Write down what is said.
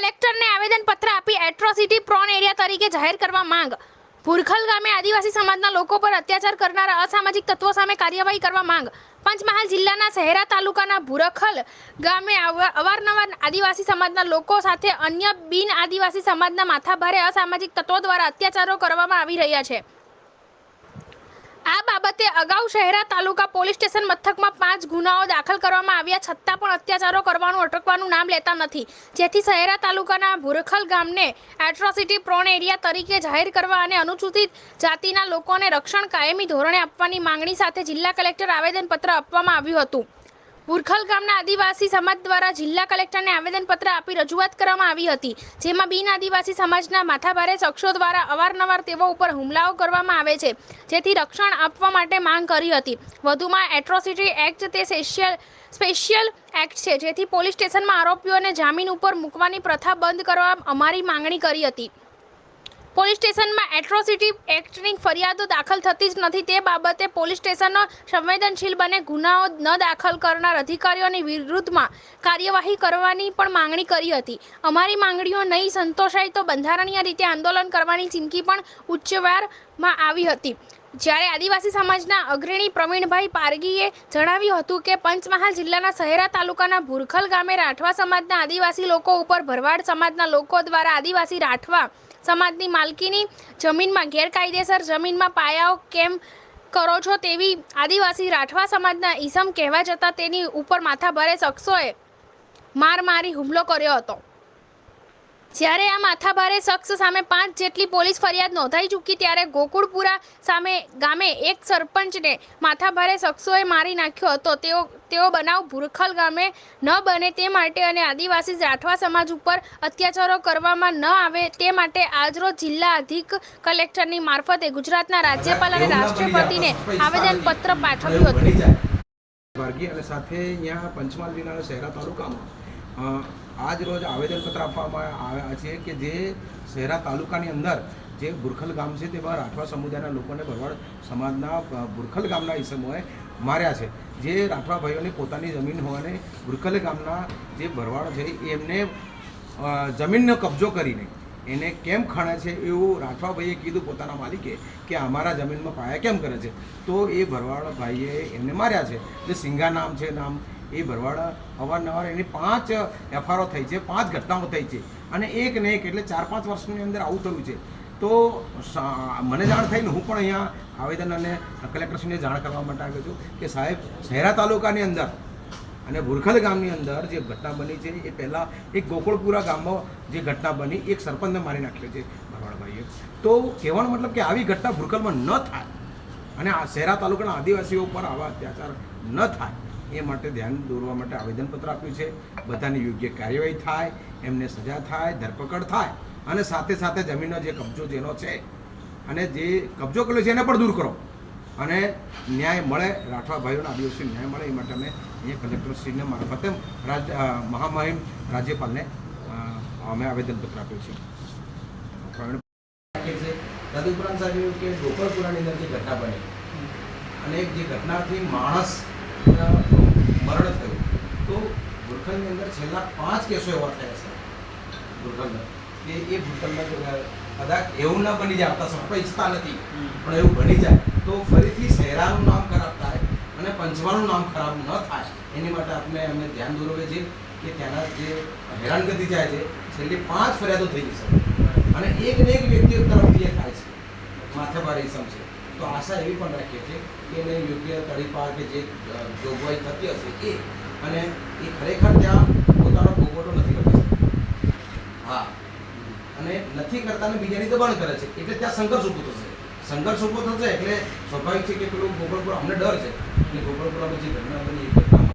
કલેક્ટરને આવેદનપત્ર આપી એટ્રોસિટી પ્રોન એરિયા તરીકે જાહેર કરવા માંગ. પુરખલ ગામે આદિવાસી સમાજના લોકો પર અત્યાચાર કરનારા અસામાજિક તત્વો સામે કાર્યવાહી કરવા માંગ. પંચમહાલ જિલ્લાના શહેરા તાલુકાના ભુરખલ ગામે અવા- અવારનવાર આદિવાસી સમાજના લોકો સાથે અન્ય બિન આદિવાસી સમાજના માથાભારે અસામાજિક તત્વો દ્વારા અત્યાચારો કરવામાં આવી રહ્યા છે. આ બાબતે અગાઉ શહેરા તાલુકા પોલીસ સ્ટેશન મથકમાં પાંચ ગુનાઓ દાખલ કરવામાં આવ્યા છતાં પણ અત્યાચારો કરવાનું અટકવાનું નામ લેતા નથી. જેથી શહેરા તાલુકાના ભુરખલ ગામને એટ્રોસિટી પ્રોન એરિયા તરીકે જાહેર કરવા અને અનુસૂચિત જાતિના લોકોને રક્ષણ કાયમી ધોરણે આપવાની માંગણી સાથે જિલ્લા કલેક્ટર આવેદનપત્ર આપવામાં આવ્યું હતું. ભુરખલ ગામના આદિવાસી સમાજ દ્વારા જિલ્લા કલેક્ટરને આવેદનપત્ર આપી રજૂઆત કરવામાં આવી હતી, જેમાં બિન આદિવાસી સમાજના માથાભારે શખ્સો દ્વારા અવારનવાર તેઓ ઉપર હુમલાઓ કરવામાં આવે છે, જેથી રક્ષણ આપવા માટે માંગ કરી હતી. વધુમાં એટ્રોસિટી એક્ટ તે સ્પેશિયલ સ્પેશિયલ એક્ટ છે, જેથી પોલીસ સ્ટેશનમાં આરોપીઓને જામીન ઉપર મૂકવાની પ્રથા બંધ કરવા અમારી માંગણી કરી હતી. પોલીસ સ્ટેશનમાં એટ્રોસિટી એક્ટની ફરિયાદો દાખલ થતી જ નથી. તે બાબતે પોલીસ સ્ટેશનો સંવેદનશીલ બને ગુનાઓ ન દાખલ કરનાર અધિકારીઓની વિરુદ્ધમાં કાર્યવાહી કરવાની પણ માંગણી કરી હતી. અમારી માંગણીઓ નહીં સંતોષાય તો બંધારણીય રીતે આંદોલન કરવાની ચીમકી પણ ઉચ્ચવારમાં આવી હતી. જ્યારે આદિવાસી સમાજના અગ્રણી પ્રવીણભાઈ પારગીએ જણાવ્યું હતું કે, પંચમહાલ જિલ્લાના શહેરા તાલુકાના ભુરખલ ગામે રાઠવા સમાજના આદિવાસી લોકો ઉપર ભરવાડ સમાજના લોકો દ્વારા આદિવાસી રાઠવા સમાજની માલકીની જમીનમાં ગેરકાયદેસર જમીનમાં પાયાઓ કેમ કરો છો તેવી આદિવાસી રાઠવા સમાજના ઈસમ કહેવા જતાં તેની ઉપર માથાભારે શખ્સોએ માર મારી હુમલો કર્યો હતો. જ્યારે આ માથાભારે શખ્સ સામે પાંચ જેટલી પોલીસ ફરિયાદ નોંધાઈ ચૂકી ત્યારે ગોકુળપુરા સામે ગામે એક સરપંચને માથાભારે શખ્સોએ મારી નાખ્યો હતો. તેઓ તેઓ બનાવ ભુરખલ ગામે ન બને તે માટે અને આદિવાસી રાઠવા સમાજ ઉપર અત્યાચારો કરવામાં ન આવે તે માટે આજરોજ જિલ્લા અધિક કલેક્ટરની મારફતે ગુજરાતના રાજ્યપાલ અને રાષ્ટ્રપતિને આવેદનપત્ર પાઠવ્યું હતું. અને સાથે અહીંયા પંચમહાલ જિલ્લાના શહેરા તાલુકામાં આજ રોજ આવેદનપત્ર આપવામાં આવ્યા છે કે જે શહેરા તાલુકાની અંદર જે બુરખલ ગામ છે તેમાં રાઠવા સમુદાયના લોકોને ભરવાડ સમાજના બુરખલ ગામના ઈસમોએ માર્યા છે. જે રાઠવા ભાઈઓની પોતાની જમીન હોવાને બુરખલ ગામના જે ભરવાડ છે એમને જમીનનો કબજો કરીને એને કેમ ખણે છે એવું રાઠવાભાઈએ કીધું પોતાના માલિકે કે અમારા જમીનમાં પાયા કેમ કરે છે? તો એ ભરવાડ ભાઈએ એમને માર્યા છે. જે સિંગા નામ છે નામ. એ ભરવાડ અવારનવાર એની પાંચ એફઆરઓ થઈ છે, પાંચ ઘટનાઓ થઈ છે. અને એક ને એક, એટલે ચાર પાંચ વર્ષની અંદર આવું થયું છે. તો મને જાણ થઈને હું પણ અહીંયા આવેદન અને કલેક્ટરશ્રીને જાણ કરવા માટે આવ્યો છું કે સાહેબ, શહેરા તાલુકાની અંદર અને ભુરખલ ગામની અંદર જે ઘટના બની છે, એ પહેલાં એક ગોકુળપુરા ગામમાં જે ઘટના બની, એક સરપંચને મારી નાખ્યો છે, ભરવાડભાઈએ. તો કહેવાનો મતલબ કે આવી ઘટના ભુરખલમાં ન થાય અને આ શહેરા તાલુકાના આદિવાસીઓ પર આવા અત્યાચાર ન થાય, એ માટે ધ્યાન દોરવા માટે આવેદનપત્ર આપ્યું છે. બધાની યોગ્ય કાર્યવાહી થાય, એમને સજા થાય, ધરપકડ થાય. અને સાથે સાથે જમીનનો જે કબજો જેનો છે અને જે કબજો કર્યો છે એને પણ દૂર કરો. અને ન્યાય મળે રાઠવા ભાઈઓને આદિવાસી ન્યાય મળે, એ માટે અમે અહીંયા કલેક્ટરશ્રીને મારફતે રાજ મહામહિમ રાજ્યપાલને અમે આવેદનપત્ર આપ્યું છે. તદુપરાંત સાહેબ એવું કે ગોકળપુરાની અંદર જે ઘટના બની અને જે ઘટનાથી માણસ મરણ થયું. તો ગુરખંડની અંદર છેલ્લા પાંચ કેસો એવા થયા છે ભૂરખલના કે એ ભૂરખલના કદાચ એવું ન બની જાય આપણા સપના ઈચ્છતા નથી પણ એવું બની જાય તો ફરીથી શહેરાનું નામ ખરાબ થાય અને પંચમાનું નામ ખરાબ ન થાય એની માટે આપણે અમે ધ્યાન દોરવે છે કે ત્યાંના જે હેરાનગતિ જાય છે છેલ્લી પાંચ ફરિયાદો થઈ જશે. અને એક ને એક વ્યક્તિઓ તરફથી એ થાય છે માથેભારે ઇસમ છે. તો આશા એવી પણ રાખીએ છીએ કે એને યોગ્ય તડીપાર કે જે જોગવાઈ થતી હશે એ અને એ ખરેખર ત્યાં પોતાનો ભોગવટો નથી કરતી. હા. અને નથી કરતા ને બીજાની દબાણ કરે છે. એટલે ત્યાં સંઘર્ષ ઊભો થશે. સંઘર્ષ ઊભો થશે એટલે સ્વાભાવિક છે કે પેલું ગોકળપુર, અમને ડર છે. એટલે ગોપાલપુરા પછી ઘટના બની